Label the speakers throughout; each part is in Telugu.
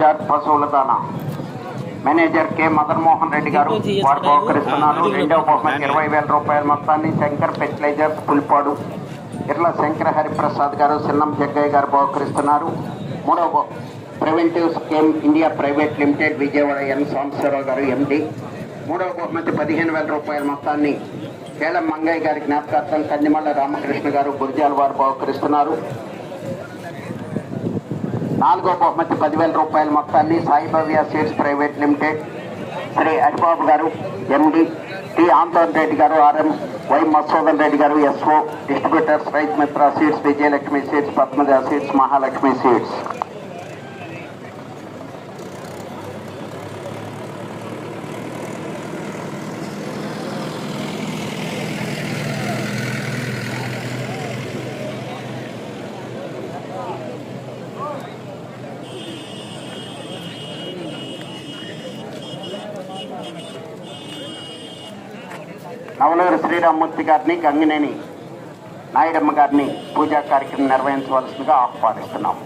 Speaker 1: బజార్ పశువుల దానా మేనేజర్ కె. మదన్ మోహన్ రెడ్డి గారు వారు బహుకరిస్తున్నారు రెండవ బహుమతి ఇరవై వేల రూపాయల మొత్తాన్ని శంకర్ ఫెర్టిలైజర్స్ పులిపాడు ఇర్ల శంకర హరిప్రసాద్ గారు సిన్నం జగ్గయ్య గారు బహుకరిస్తున్నారు. మూడవ preventive scheme India private limited Vijayawada N. Sambasivarao గారు ఎండి. మూడవ బహుమతి పదిహేను వేల రూపాయల మొత్తాన్ని కేలం మంగయ్య గారి జ్ఞాపకార్థం కందిమల్ల రామకృష్ణ గారు గురిజాల వారు బహుకరిస్తున్నారు. నాలుగో బహుమతి పదివేల రూపాయల మొత్తాన్ని Saibhavya seeds private limited. Shri Haribabu గారు ఎండి టి ఆంతోన్ రెడ్డి గారు ఆర్ఎం వై మధుసూదన్ రెడ్డి గారు SO distributors Rythu Mitra seeds Vijayalakshmi seeds Padmaja seeds Mahalakshmi seeds. Sriramamurthy గారిని గంగినేని నాయుడమ్మ గారిని పూజా కార్యక్రమం నిర్వహించవలసిందిగా ఆహ్వానిస్తున్నాం.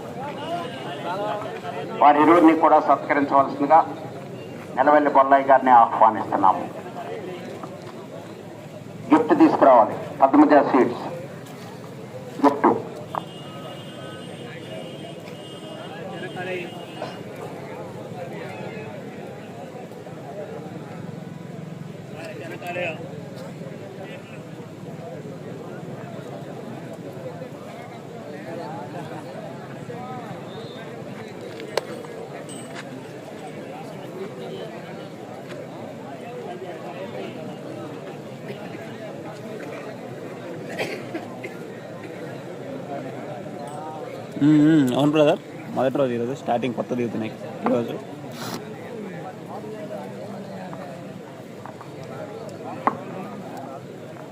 Speaker 1: వారి ఇరువురిని కూడా సత్కరించవలసిందిగా నెలవెల్లి బొల్లయ్య గారిని ఆహ్వానిస్తున్నాము. గిఫ్ట్ తీసుకురావాలి. పద్మజ సీడ్స్
Speaker 2: అవును బ్రదర్ మొదటి రోజు ఈరోజు స్టార్టింగ్ కొత్త దిగుతున్నాయి ఈరోజు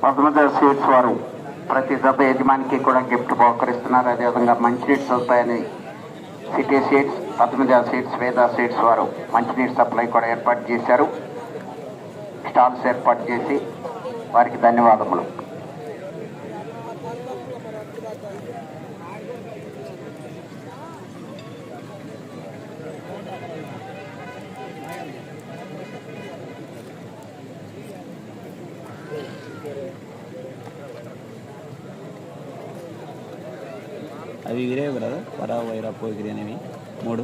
Speaker 1: పద్మజ వారు ప్రతి సభ యజమానికి కూడా గిఫ్ట్ బహుకరిస్తున్నారు. అదేవిధంగా మంచినీటి సదుపాయాన్ని city seeds Padmaja seeds Veda seeds వారు మంచినీటి సప్లై కూడా ఏర్పాటు చేశారు. స్టాల్స్ ఏర్పాటు చేసి వారికి ధన్యవాదములు.
Speaker 2: వరా వైరా పోగిరి అనేవి. మూడు.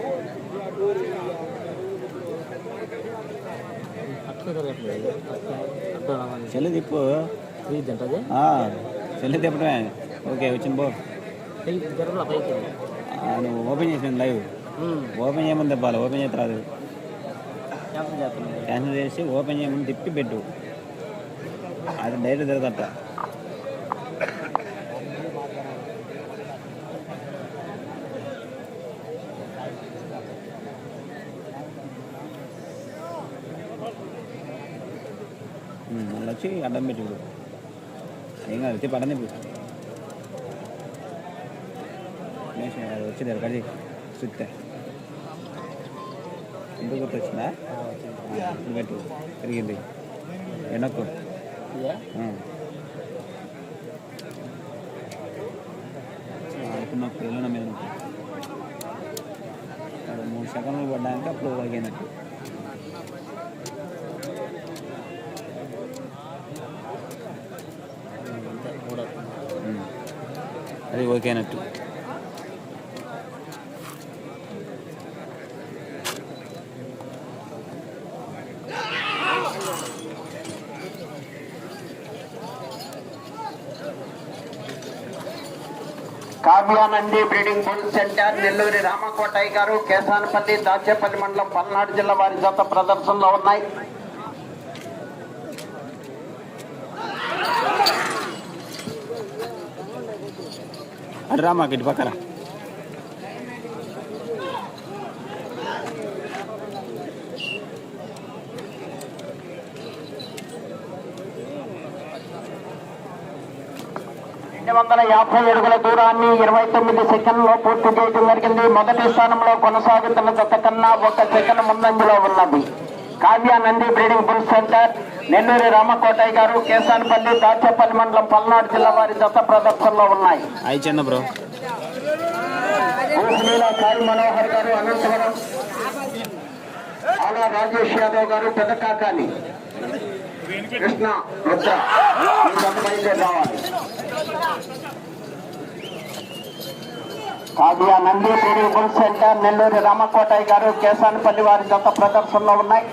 Speaker 2: చెల్లి తిప్పు చెల్లి తిప్పటమే ఓకే వచ్చింది బో
Speaker 3: జరగల పైకి?
Speaker 2: ఆ, నువ్వు ఓపెన్ చేసింది లైవ్. ఓపెన్ చేయమని తిప్పాలి ఓపెన్ చేసి రాదు.
Speaker 3: క్యాన్సల్
Speaker 2: చేసి ఓపెన్ చేయమని తిప్పి పెట్టు. అది డైరెక్ట్ తిరగదట వచ్చి అడ్డం పెట్టి ఇప్పుడు ఏం కాదు తిప్పి అడ్డం అది వచ్చింది కడి సుత్తే. ఇంత గుర్తు వచ్చిందా? ఇప్పుడు పెట్టు. తిరిగింది వెనక్కు.
Speaker 3: ఇదే
Speaker 2: ఆ. నొప్పి ఎల్లున మీద మూడు సెకండ్లు పడ్డాక అప్పుడు వగినట్టు
Speaker 3: అంతే మూడో
Speaker 2: ఉమ్. అది ఓకేనట్టు
Speaker 1: Kavyanandi breeding bull centre Nelluri Ramakotaiah గారు కేసానపల్లి దాచేపల్లి మండలం పల్నాడు జిల్లా వారి జత ప్రదర్శనలో ఉన్నాయి.
Speaker 2: రా మాకు ఇటు పక్కన
Speaker 1: రెండు వందల యాభై అడుగుల దూరాన్ని ఇరవై తొమ్మిది సెకండ్లో పూర్తి చేయడం జరిగింది. మొదటి స్థానంలో కొనసాగుతున్న జత కన్నా ఒక సెకండ్ ముందంజలో ఉన్నది. Kavya Nandi breeding bull centre. Nelluri Ramakotaiah గారు కేసానపల్లి దాచేపల్లి మండలం పల్నాడు జిల్లా వారి జత ప్రదర్శనలో ఉన్నాయి. సాయి మనోహర్ గారు అనంతవరం ఆలా రాజేష్ యాదవ్ గారు పెద్ద కాకాని కృష్ణ బయలుదేరి రావాలి. కావ్య నంది సెంటర్ నెల్లూరి రామకోటయ్య గారు కేసానపల్లి వారి జత ప్రదర్శనలో ఉన్నాయి.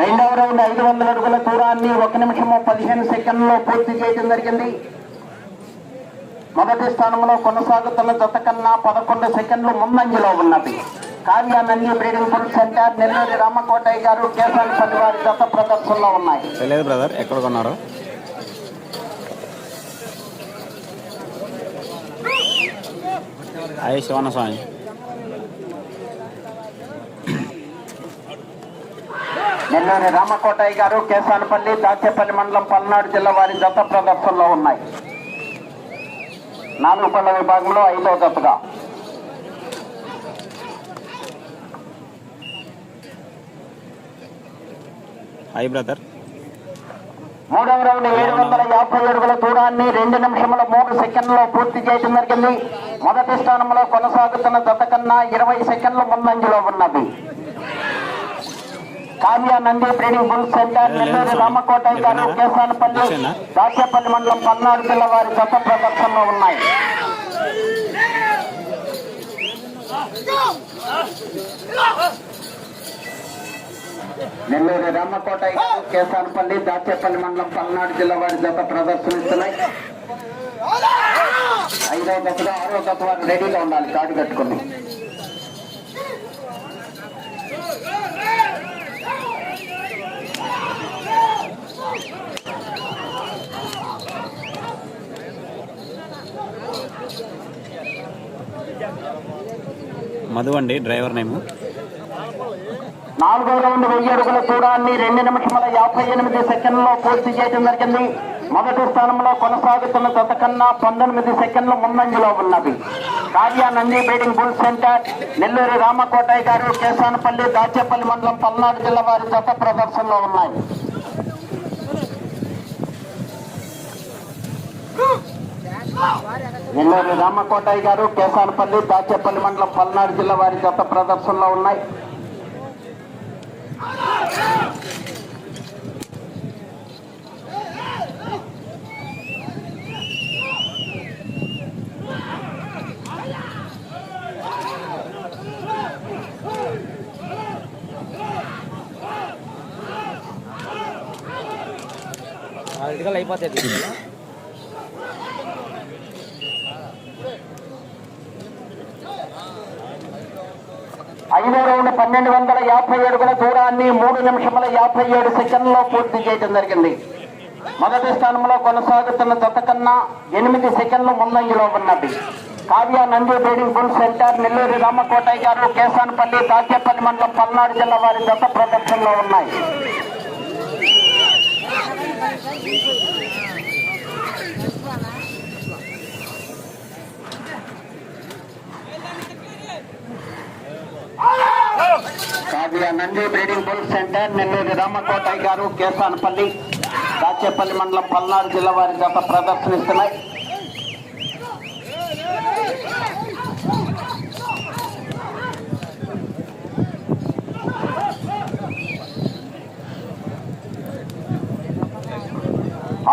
Speaker 1: రెండవ రౌండ్ ఐదు వందల అడుగుల దూరాన్ని ఒక నిమిషము పదిహేను సెకండ్లో పూర్తి చేయడం జరిగింది. మొదటి స్థానంలో కొనసాగుతున్న జత కన్నా పదకొండు సెకండ్లు ముందంజలో ఉన్నది. Karyanandi Nandi breeding food centre Nelluri Ramakotaiah గారు కేసానపల్లి వారి జత ప్రదర్శనలో ఉన్నాయి.
Speaker 2: తెలియదు బ్రదర్ ఎక్కడ కొన్నారు? అయ్యే శివన స్వామి.
Speaker 1: నెల్లూరి రామకోటయ్య గారు కేసానపల్లి దాచేపల్లి మండలం పల్నాడు జిల్లా వారి జత ప్రదర్శనలో ఉన్నాయి. నాలుగు పళ్ళ విభాగంలో ఐదో జతగా.
Speaker 2: బ్రదర్.
Speaker 1: మూడవ రౌండ్ ఏడు వందల యాభై అడుగుల దూరాన్ని రెండు నిమిషముల మూడు సెకండ్లో పూర్తి చేయడం జరిగింది. మొదటి స్థానంలో కొనసాగుతున్న జత కన్నా ఇరవై సెకండ్ల ముందంజలో ఉన్నది. Kavya Nandi breeding bull centre Nelluru Ramakotaiah గారు కేసానపల్లి దాచేపల్లి మండలం పల్నాడు జిల్లా వారి జత ప్రదర్శనలో ఉన్నాయి. నెల్లూరు రామకోటయ్య గారు కేసానపల్లి దాచేపల్లి మండలం పల్నాడు జిల్లా వారి జత ప్రదర్శనిస్తున్నాయి ఐదో దశలో ఆరో దశ వారు రెడీగా ఉండాలి కార్డు కట్టుకుని.
Speaker 2: మధు అండి డ్రైవర్ నేము?
Speaker 1: నాలుగో రౌండ్ వెయ్యి అడుగుల దూరాన్ని రెండు నిమిషముల యాభై ఎనిమిది సెకండ్లో పూర్తి చేయడం జరిగింది. మొదటి స్థానంలో కొనసాగుతున్న జత కన్నా పంతొమ్మిది సెకండ్ల ముందంజలో ఉన్నది. Karya Nandi breeding bull centre Nelluru Ramakotaiah గారు కేసానపల్లి దాచేపల్లి మండలం పల్నాడు జిల్లా వారి జత ప్రదర్శనలో ఉన్నాయి. నెల్లూరు రామకోటయ్య గారు కేసానపల్లి దాచేపల్లి మండలం పల్నాడు జిల్లా వారి జత ప్రదర్శనలో ఉన్నాయి.
Speaker 3: అయిపోతుంది
Speaker 1: ఐదో రౌండ్ పన్నెండు వందల యాభై అడుగుల దూరాన్ని మూడు నిమిషముల యాభై ఏడు సెకండ్లో పూర్తి చేయడం జరిగింది. మొదటి స్థానంలో కొనసాగుతున్న జత కన్నా ఎనిమిది సెకండ్లు ముందంజలో ఉన్నది. Kavya Nandi breeding bull centre Nelluru Ramakotaiah గారు కేసానపల్లి దాచేపల్లి మండలం పల్నాడు జిల్లా వారి జత ప్రదర్శనలో ఉన్నాయి. Kavya Nandi breeding bull centre Nelluru Ramakotaiah గారు కేసానపల్లి దాచేపల్లి మండలం పల్నాడు జిల్లా వారి జత ప్రదర్శనిస్తున్నాయి.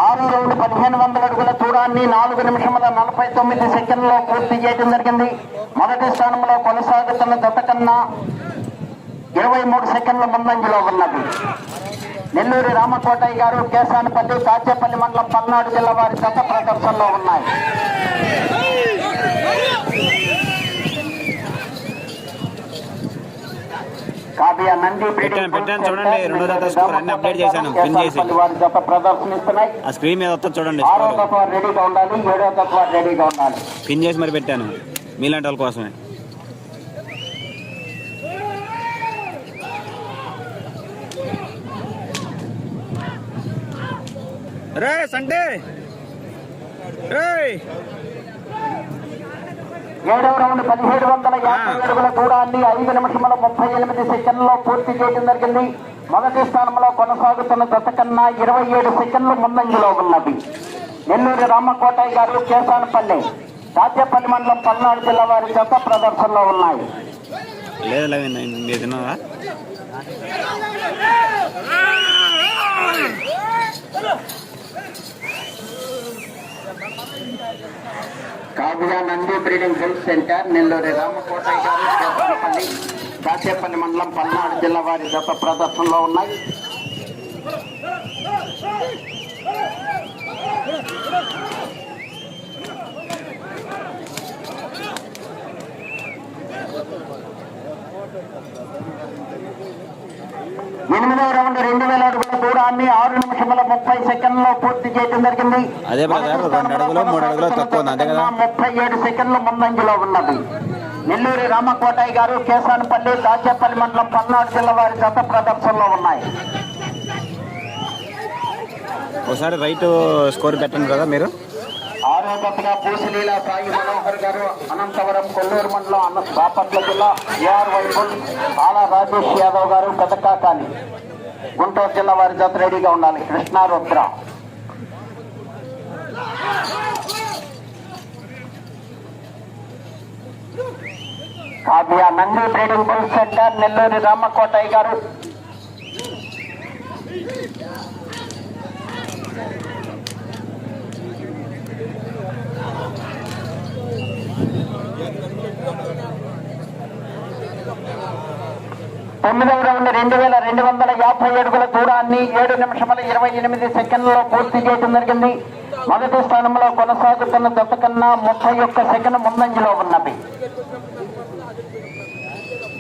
Speaker 1: ఆరు రెండు పదిహేను వందల అడుగుల దూరాన్ని నాలుగు నిమిషముల నలభై తొమ్మిది సెకండ్లో పూర్తి చేయడం జరిగింది. మొదటి స్థానంలో కొనసాగుతున్న జత కన్నా ఇరవై మూడు సెకండ్ల ముందంజలో ఉన్నది. నెల్లూరి రామకోటయ్య గారు కేశానపల్లి కాచేపల్లి మండలం పల్నాడు జిల్లా వారి జత ప్రదర్శనలో ఉన్నాయి.
Speaker 2: చూడండి. రెండో జత స్కోర్ అన్ని అప్డేట్ చేశాను, పిన్ చేసి. ఆ స్క్రీన్ మీద వస్తుంది చూడండి స్కోర్. పిన్ చేసి మరి పెట్టాను మీలాంటి వాళ్ళ కోసమే. రే సండే రే
Speaker 1: ఏడవ రౌండ్ పదిహేడు వందల యాభై అడుగుల దూరాన్ని ఐదు నిమిషముల ముప్పై ఎనిమిది సెకండ్లో పూర్తి చేయడం జరిగింది మొదటి స్థానంలో కొనసాగుతున్న జత కన్నా ఇరవై ఏడు సెకండ్లు ముందంజలో ఉన్నది నెల్లూరి రామకోటయ్య గారు కేసానపల్లి రాజ్యపల్లి మండలం పల్నాడు జిల్లా వారి జత ప్రదర్శనలో ఉన్నాయి
Speaker 2: లేదు లేదు
Speaker 1: Nandi breeding health centre Nelluri Ramakota garu Kasepalli మండలం పల్నాడు జిల్లా వారి గత ప్రదర్శనలో ఉన్నాయి. ఎనిమిదవ రౌండ్ రెండు వేల అడుగుల దూరాన్ని ఆరు నిమిషముల ముప్పై సెకండ్లో పూర్తి చేయడం జరిగింది.
Speaker 2: అదే?
Speaker 1: ముప్పై ఏడు సెకండ్ల ముందంజలో ఉన్నది. నెల్లూరి రామకోటయ్య గారు కేసానపల్లి దాచేపల్లి మండలం పల్నాడు జిల్లా వారి జత ప్రదర్శనలో ఉన్నాయి.
Speaker 2: ఒకసారి రైట్ స్కోర్ పెట్టండి కదా మీరు.
Speaker 1: ఆరో జతగా పూసిలీల సాయి మనోహర్ గారు అనంతవరం కొల్లూరు మండలం అన్న బాపట్ల జిల్లా ఏఆర్ వైపుల్ ఆలా రాజేష్ యాదవ్ గారు కథకాకాలి గుంటూరు జిల్లా వారి జత రెడీగా ఉండాలి. Krishnarudra Kavya Nandi trading bull centre Nelluri Ramakotaiah గారు. తొమ్మిదవ రౌండ్ రెండు వేల రెండు వందల యాభై అడుగుల దూరాన్ని ఏడు నిమిషముల ఇరవై ఎనిమిది సెకండ్లలో పూర్తి చేయడం జరిగింది. మొదటి స్థానంలో కొనసాగుతున్న దత్తకన్నా ముప్పై ఒక్క సెకండ్ ముందంజలో ఉన్నవి.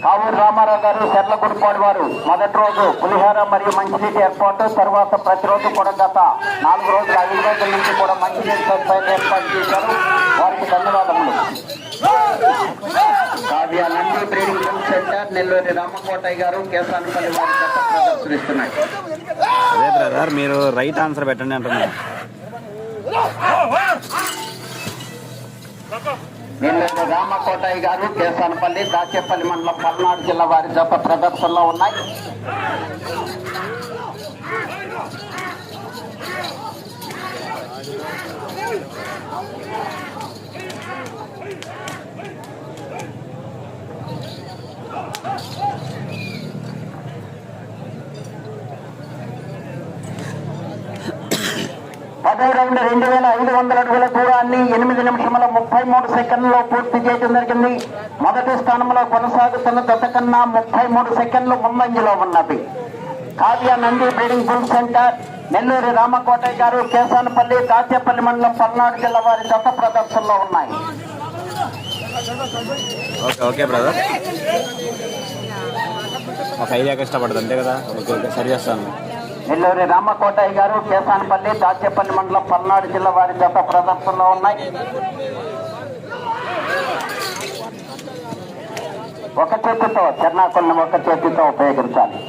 Speaker 1: కావూరు రామారావు గారు శర్లగుడిపాడు వారు. మొదటి రోజు పులిహార మరియు మంచినీటి ఏర్పాటు తర్వాత ప్రతిరోజు కూడా గత నాలుగు రోజులు ఐదు రోజుల నుంచి కూడా మంచినీటి సదుపాయాలు ఏర్పాటు చేశారు. వారికి ధన్యవాదములు. కావ్య నంది బ్రీడింగ్ సెంటర్ నెల్లూరి రామకోటయ్య గారు కేసానపల్లి వారి గత ప్రదర్శనిస్తున్నాయి
Speaker 2: అదే బ్రదర్ మీరు రైట్ ఆన్సర్ పెట్టండి అంటున్నారు
Speaker 1: నెల్లూరి రామకోటయ్య గారు కేసానపల్లి దాచేపల్లి మండలం పల్నాడు జిల్లా వారి జత ప్రదర్శనలో ఉన్నాయి. పదో రెండు వేల ఐదు వందల అడుగుల దూరాన్ని ఎనిమిది నిమిషముల ముప్పై మూడు సెకండ్లో పూర్తి చేయడం జరిగింది. మొదటి స్థానంలో కొనసాగుతున్న గత కన్నా ముప్పై మూడు సెకండ్లు ముందంజలో ఉన్నది. Kavya Nandi breeding bull centre. Nelluri Ramakotaiah గారు కేసానపల్లి దాచేపల్లి మండలం పల్నాడు జిల్లా వారి గత ప్రదర్శనలో ఉన్నాయి.
Speaker 2: Okay brother. ఒక ఐడియా ఇష్టపడదు అంతే కదా? ఓకే ఓకే సరి చేస్తాను.
Speaker 1: నెల్లూరి రామకోటయ్య గారు కేసానపల్లి దాచేపల్లి మండలం పల్నాడు జిల్లా వారి జత ప్రదర్శనలో ఉన్నాయి. ఒక చేతితో చెర్నాకుల్ని ఒక చేతితో ఉపయోగించాలి.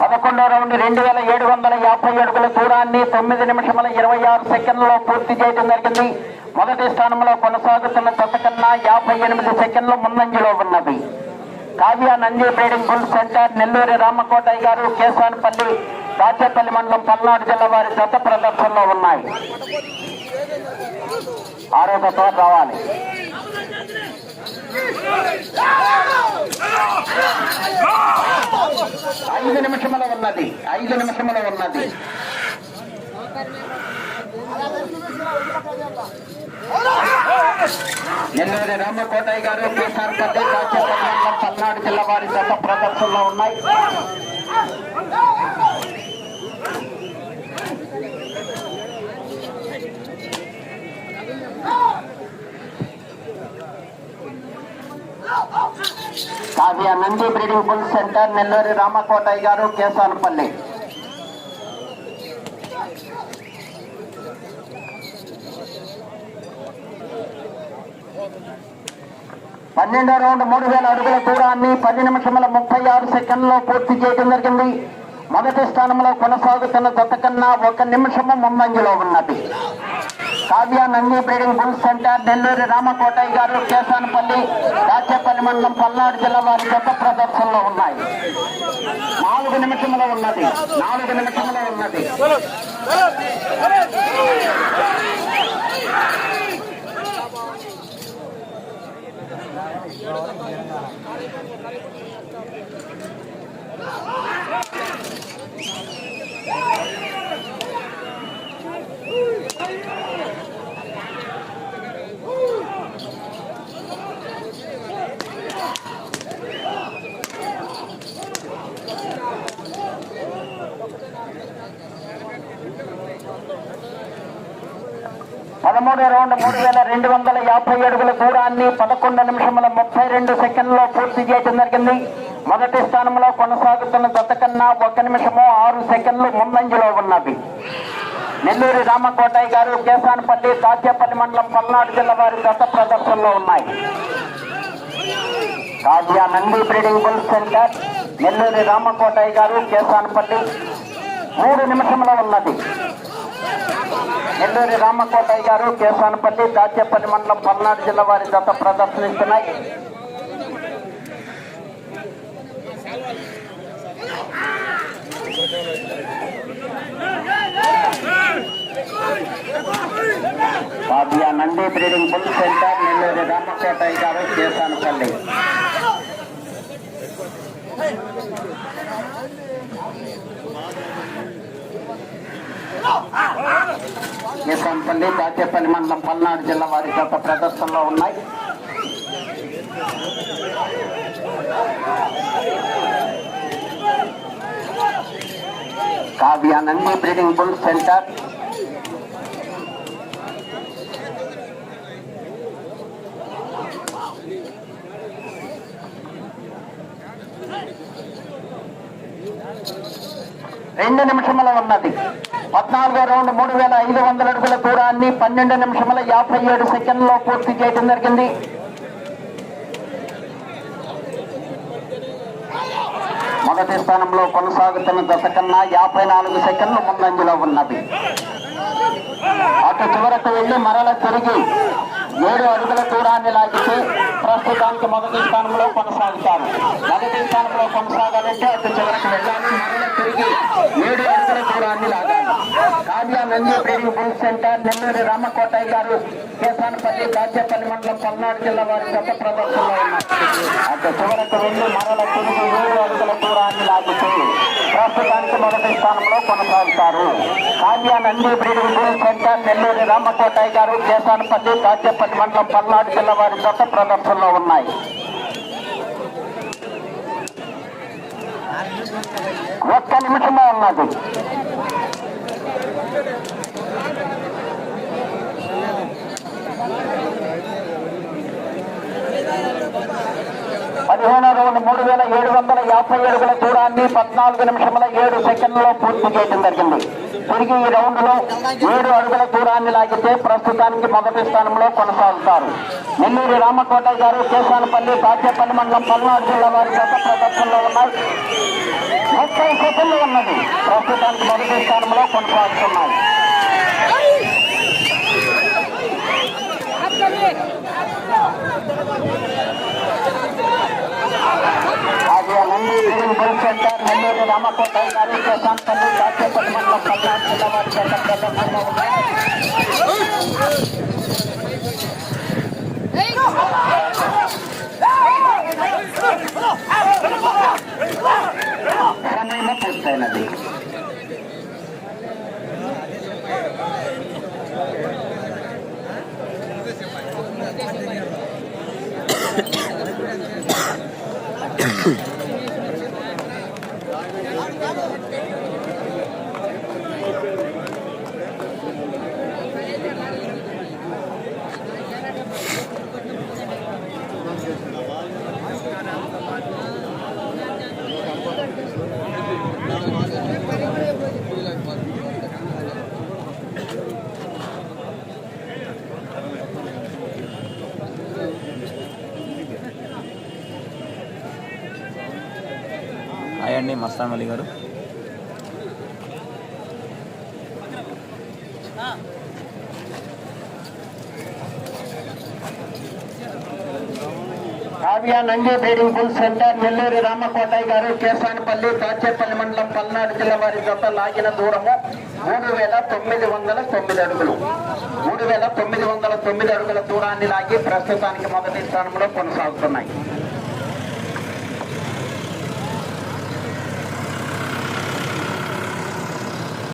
Speaker 1: పదకొండో రౌండ్ రెండు వేల ఏడు వందల యాభై అడుగుల దూరాన్ని తొమ్మిది నిమిషముల ఇరవై ఆరు సెకండ్లలో పూర్తి చేయడం జరిగింది. మొదటి స్థానంలో కొనసాగుతున్న జత కన్నా యాభై ఎనిమిది సెకండ్లు ముందంజలో ఉన్నది. Kavya Nandi breeding bull centre Nelluri Ramakotaiah గారు కేశానపల్లి రాచేపల్లి మండలం పల్నాడు జిల్లా వారి జత ప్రదర్శనలో ఉన్నాయి. ఆరో రావాలి. ఐదు నిమిషముల ఉన్నది ఐదు నిమిషముల ఉన్నది. నెల్లూరి రామకోటయ్య గారు కేసార్పల్లి దాచేపల్లి పల్నాడు జిల్లా వారి జత ప్రదర్శనలో ఉన్నాయి. Kavya Nandi breeding bull centre Nelluri Ramakotaiah గారు కేసానపల్లి. పన్నెండో రౌండ్ మూడు వేల అడుగుల దూరాన్ని పది నిమిషముల ముప్పై ఆరు సెకండ్లో పూర్తి చేయడం జరిగింది. మొదటి స్థానంలో కొనసాగుతున్న జత కన్నా ఒక నిమిషము ముందంజలో ఉన్నది. Kavya Nandi breeding bull centre Nellore Ramakotaiah garu Kesanapalli Rajyapalli మండలం పల్నాడు జిల్లా వారి జత ప్రదర్శనలో ఉన్నాయి. నాలుగు నిమిషముల ఉన్నది. నాలుగు నిమిషముల ఉన్నది. పదమూడో రౌండ్ మూడు వేల రెండు వందల యాభై అడుగుల దూరాన్ని పదకొండు నిమిషముల ముప్పై రెండు సెకండ్లో పూర్తి చేయడం జరిగింది. మొదటి స్థానంలో కొనసాగుతున్న దత్తకన్నా కన్నా ఒక నిమిషము ఆరు సెకండ్లు ముందంజలో ఉన్నది. నెల్లూరి రామకోటయ్య గారు కేసానపల్లి దాచేపల్లి మండలం పల్నాడు జిల్లా వారి గత ప్రదర్శనలో ఉన్నాయి. Kavya Nandi breeding bull centre Nellore Ramakotaiah garu Kesanapalli మూడు నిమిషంలో ఉన్నది. నెల్లూరి రామకోటయ్య గారు కేసానపల్లి దాచేపల్లి మండలం పల్నాడు జిల్లా వారి గత ప్రదర్శనిస్తున్నాయి. Kavya Nandi breeding bull centre Nellore Ramakotaiah garu చేశాను కేసానపల్లి దాచేపల్లి మండలం పల్నాడు జిల్లా వారి చేత ప్రదర్శనలో ఉన్నాయి. కావ్యానంది బ్రీడింగ్ బుల్ సెంటర్ రెండు నిమిషముల ఉన్నది. పద్నాలుగో రౌండ్ మూడు వేల ఐదు వందల అడుగుల దూరాన్ని పన్నెండు నిమిషముల యాభై ఏడు సెకండ్లో పూర్తి చేయడం జరిగింది. మొదటి స్థానంలో కొనసాగుతున్న దశ కన్నా యాభై నాలుగు సెకండ్లు ముందంజలో ఉన్నది. అటు చివరకు వెళ్ళి మరల తిరిగి ఏడు అడుగుల దూరాన్ని లాగితే ప్రస్తుతానికి మొదటి స్థానంలో కొనసాగుతారు. మొదటి స్థానంలో కొనసాగాలంటే అటు చివరికి వెళ్ళాలి. మరల తిరిగి ఏడు అడుగుల దూరాన్ని లాగాలి కావ్య నంది బ్రీడింగ్ సెంటర్ నెల్లూరి రామకోటయ్య గారు కేసానపల్లి దాచేపల్లి మండలం పల్నాడు జిల్లా వారి గత ప్రదర్శనలో ఉన్నారు. చివరకు వెళ్ళి మరల తిరిగి ఏడు అడుగుల దూరాన్ని లాగుతూ ప్రస్తుతానికి మొదటి స్థానంలో కొనసాగుతారు. Kavya Nandi breeding bull centre Nellore Ramakotaiah garu Kesanapalli Dachepalli మండలం పల్నాడు జిల్లా వారి గత ప్రదర్శనలో ఉన్నాయి. ఒక్క నిమిషమే ఉన్నది. పదిహేను రోజులు మూడు వేల ఏడు వందల యాభై ఏడుగుల దూరాన్ని పద్నాలుగు నిమిషముల ఏడు సెకండ్లో పూర్తి చేయడం జరిగింది. తిరిగి ఈ రౌండ్లో ఏడు అడుగుల దూరాన్ని లాగితే ప్రస్తుతానికి మొదటి స్థానంలో కొనసాగుతారు. నెల్లూరి రామకోటయ్య గారు కేశానపల్లి దాచేపల్లి మండలం పల్నాడు జిల్లా వారి గత ప్రదర్శనలో ఉన్నాయి. ముప్పై సెకండ్లు ఉన్నది. ప్రస్తుతానికి మొదటి స్థానంలో కొనసాగుతున్నాయి. सिविल बल सेंटर मंदिर रामाको तैयारी के साथ संबंधित राज्य पटमंडल कल्याण जिलावार
Speaker 2: सेंटर के लिए धन्यवाद అండి Mastan Ali garu.
Speaker 1: Kavya Nandi breeding bull centre Nellore Ramakotaiah garu Kesanapalli Dachepalli మండలం పల్నాడు జిల్లా వారి జత లాగిన దూరము మూడు వేల తొమ్మిది వందల తొమ్మిది అడుగులు. మూడు వేల తొమ్మిది వందల తొమ్మిది అడుగుల దూరాన్ని లాగి ప్రస్తుతానికి మొదటి స్థానంలో కొనసాగుతున్నాయి.